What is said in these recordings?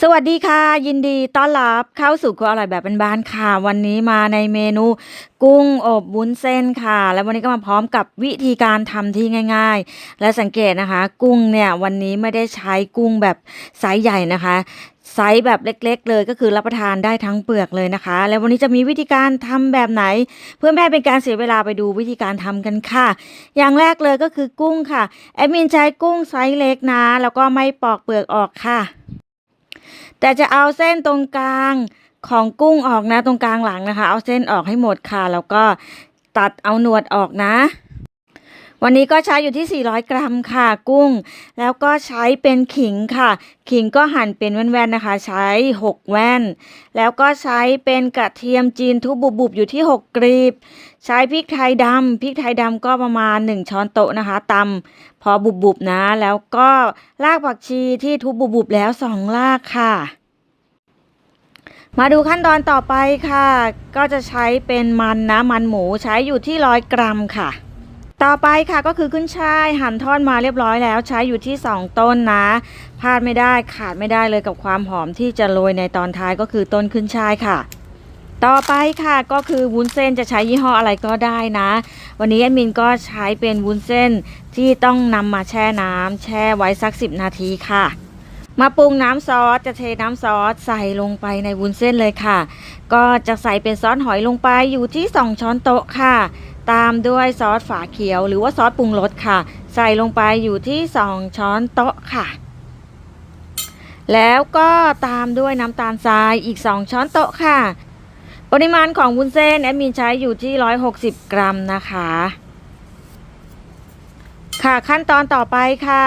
สวัสดีค่ะ ยินดีต้อนรับเข้าสู่ครัวอร่อยแบบบ้านๆค่ะ วันนี้มาในเมนู กุ้งอบวุ้นเส้นค่ะ แล้ววันนี้ก็มาพร้อมกับวิธีการทำที่ง่าย ๆ และสังเกตนะคะ กุ้งเนี่ยวันนี้ไม่ได้ใช้กุ้งแบบไซส์ใหญ่นะคะไซส์แบบเล็ก ๆ เลยก็คือรับประทานได้ทั้งเปลือกเลยนะคะ แล้ววันนี้จะมีวิธีการทำแบบไหน เพื่อไม่เป็นการเสียเวลาไปดูวิธีการทำกันค่ะ อย่างแรกเลยก็คือกุ้งค่ะแอดมินใช้กุ้งไซส์เล็กนะแล้วก็ไม่ปอกเปลือกออกค่ะ แต่จะเอาเส้นตรงกลางของกุ้งออกนะตรงกลางหลังนะคะ เอาเส้นออกให้หมดค่ะ แล้วก็ตัดเอาหนวดออกนะ วันนี้ก็ใช้อยู่ที่ 400 กรัมค่ะกุ้ง แล้วก็ใช้เป็นขิงค่ะ ขิงก็หั่นเป็นแว่นๆนะคะ ใช้ 6 แว่น แล้วก็ใช้เป็นกระเทียมจีนทุบบุบๆอยู่ที่ 6 กรีบ ใช้พริกไทยดำพริกไทยดำก็ประมาณ 1 ช้อนโต๊ะนะคะตำพอบุบๆนะ แล้วก็รากผักชีที่ทุบบุบๆแล้ว 2 รากค่ะมาดูขั้นตอนต่อไปค่ะ ก็จะใช้เป็นมันนะ มันหมูใช้อยู่ที่ร้อยกรัมค่ะ ต่อไปค่ะก็คือขึ้นช่ายหั่นทอดมาเรียบร้อยแล้วใช้อยู่ที่ 2 ต้นนะพลาดไม่ได้ขาดไม่ได้เลยกับความหอมที่จะโรยในตอนท้ายก็คือต้นขึ้นช่ายค่ะ ต่อไปค่ะก็คือวุ้นเส้นจะใช้ยี่ห้ออะไรก็ได้นะ วันนี้แอดมินก็ใช้เป็นวุ้นเส้นที่ต้องนำมาแช่น้ำแช่ไว้สัก 10 นาทีค่ะมาปรุงน้ำซอสจะเทน้ำซอสใส่ลงไปในวุ้นเส้นเลยค่ะ ก็จะใส่เป็นซอสหอยลงไปอยู่ที่ 2 ช้อนโต๊ะค่ะ ตามด้วยซอสฝาเขียว หรือว่าซอสปรุงรสค่ะ ใส่ลงไปอยู่ที่ 2 ช้อนโต๊ะค่ะ แล้วก็ตามด้วยน้ำตาลทรายอีก 2 ช้อนโต๊ะค่ะ ปริมาณของวุ้นเส้นแอดมินใช้อยู่ที่ 160 กรัมนะคะ ค่ะขั้นตอนต่อไปค่ะ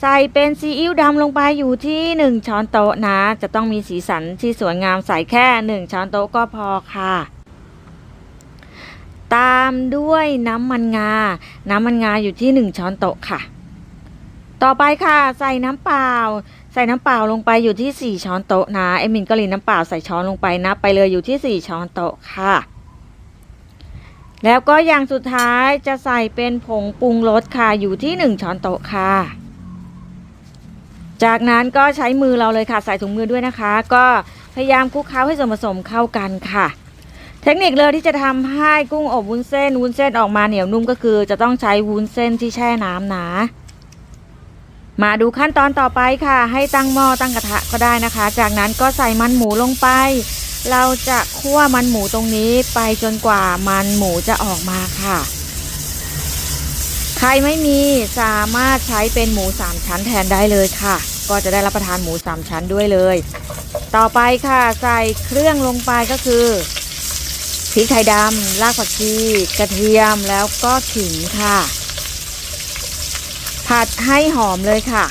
ใส่เป็นซีอิ๊วดำลงไปอยู่ที่ 1 ช้อนโต๊ะนะ จะต้องมีสีสันที่สวยงามใส่แค่ 1 ช้อนโต๊ะก็พอค่ะ ตามด้วยน้ำมันงา น้ำมันงาอยู่ที่ 1 ช้อนโต๊ะค่ะ ต่อไปค่ะ ใส่น้ำเปล่า ใส่น้ำเปล่าลงไปอยู่ที่ 4 ช้อนโต๊ะนะเอมินก็รีน้ำเปล่าใส่ช้อนลงไปนับไปเลยอยู่ที่ 4 ช้อนโต๊ะค่ะ แล้วก็อย่างสุดท้ายจะใส่เป็นผงปรุงรสค่ะอยู่ที่ 1 ช้อนโต๊ะค่ะ จากนั้นก็ใช้มือเราเลยค่ะ ใส่ถุงมือด้วยนะคะ ก็พยายามคลุกเคล้าให้ส่วนผสมเข้ากันค่ะ ทคนิคเลยที่จะทำให้กุ้งอบวุ้นเส้นวุ้นเส้นออกมาเหนียวนุ่มก็คือ จะต้องใช้วุ้นเส้นที่แช่น้ำนะ มาดูขั้นตอนต่อไปค่ะ ให้ตั้งหม้อตั้งกระทะก็ได้นะคะ จากนั้นก็ใส่มันหมูลงไป เราจะคั่วมันหมูตรงนี้ไปจนกว่ามันหมูจะออกมาค่ะ ใครไม่มีสามารถใช้เป็นหมูสามชั้นแทนได้เลยค่ะ ก็จะได้รับประทานหมูสามชั้นด้วยเลย ต่อไปค่ะใส่เครื่องลงไปก็คือ ริกไทยดำรากผักชีกระเทียมแล้วก็ขิงค่ะ ผัดให้หอมเลยค่ะ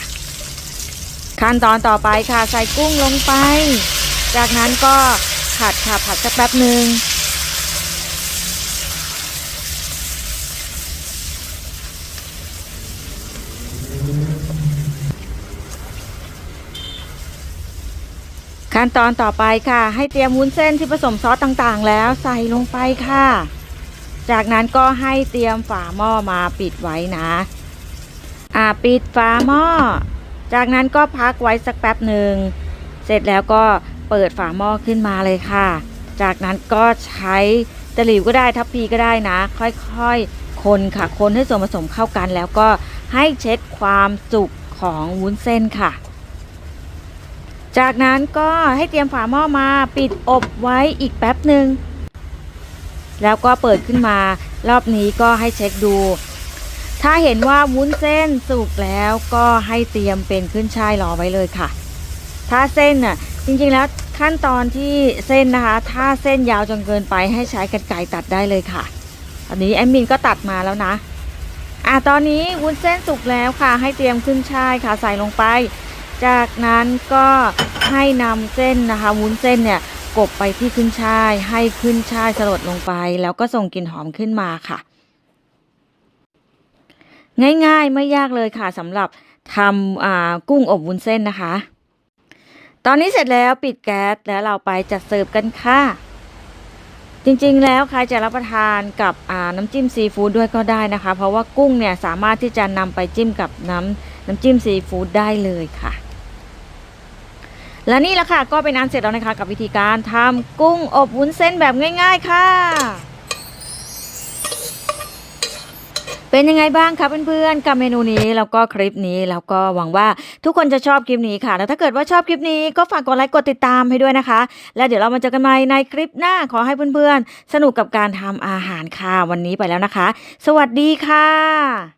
ขั้นตอนต่อไปค่ะใส่กุ้งลงไป จากนั้นก็ผัดค่ะผัดสักแป๊บหนึ่ง ขั้นตอนต่อไปค่ะ ให้เตรียมวุ้นเส้นที่ผสมซอสต่างๆ แล้วใส่ลงไปค่ะ จากนั้นก็ให้เตรียมฝาหม้อมาปิดไว้นะอ่าปิดฝาหม้อ จากนั้นก็พักไว้สักแป๊บหนึ่ง เสร็จแล้วก็เปิดฝาหม้อขึ้นมาเลยค่ะ จากนั้นก็ใช้ตะหลิวก็ได้ทัพพีก็ได้นะ ค่อยๆ คนค่ะ คนให้ส่วนผสมเข้ากัน แล้วก็ให้เช็คความสุกของวุ้นเส้นค่ะ จากนั้นก็ให้เตรียมฝาหม้อมาปิดอบไว้อีกแป๊บหนึ่งแล้วก็เปิดขึ้นมารอบนี้ก็ให้เช็คดู ถ้าเห็นว่าวุ้นเส้นสุกแล้วก็ให้เตรียมเป็นขึ้นช่ายรอไว้เลยค่ะ ถ้าเส้นน่ะจริงๆแล้วขั้นตอนที่เส้นนะคะ ถ้าเส้นยาวจนเกินไปให้ใช้กรรไกรตัดได้เลยค่ะอันนี้แอดมินก็ตัดมาแล้วนะอะตอนนี้วุ้นเส้นสุกแล้วค่ะ ให้เตรียมขึ้นช่ายค่ะใส่ลงไป จากนั้นก็ ให้นำเส้นนะคะวุ้นเส้นเนี่ยกบไปที่ขึ้นช่าย ให้ขึ้นช่ายสลดลงไป แล้วก็ส่งกลิ่นหอมขึ้นมาค่ะ ง่ายๆไม่ยากเลยค่ะสำหรับทำกุ้งอบวุ้นเส้นนะคะ ตอนนี้เสร็จแล้วปิดแก๊สแล้วเราไปจัดเสิร์ฟกันค่ะ จริงๆแล้วใครจะรับประทานกับน้ำจิ้มซีฟู้ดด้วยก็ได้นะคะ เพราะว่ากุ้งเนี่ยสามารถที่จะนำไปจิ้มกับน้ำน้ำจิ้มซีฟู้ดได้เลยค่ะ และนี่แหละค่ะก็เป็นอันเสร็จแล้วนะคะกับวิธีการทำกุ้งอบวุ้นเส้นแบบง่าย ๆ ค่ะ เป็นยังไงบ้างคะเพื่อนๆกับเมนูนี้แล้วก็คลิปนี้แล้วก็หวังว่าทุกคนจะชอบคลิปนี้ค่ะ แล้วถ้าเกิดว่าชอบคลิปนี้ก็ฝากกดไลค์กดติดตามให้ด้วยนะคะ แล้วเดี๋ยวเรามาเจอกันใหม่ในคลิปหน้าขอให้เพื่อนๆ สนุกกับการทำอาหารค่ะวันนี้ไปแล้วนะคะ สวัสดีค่ะ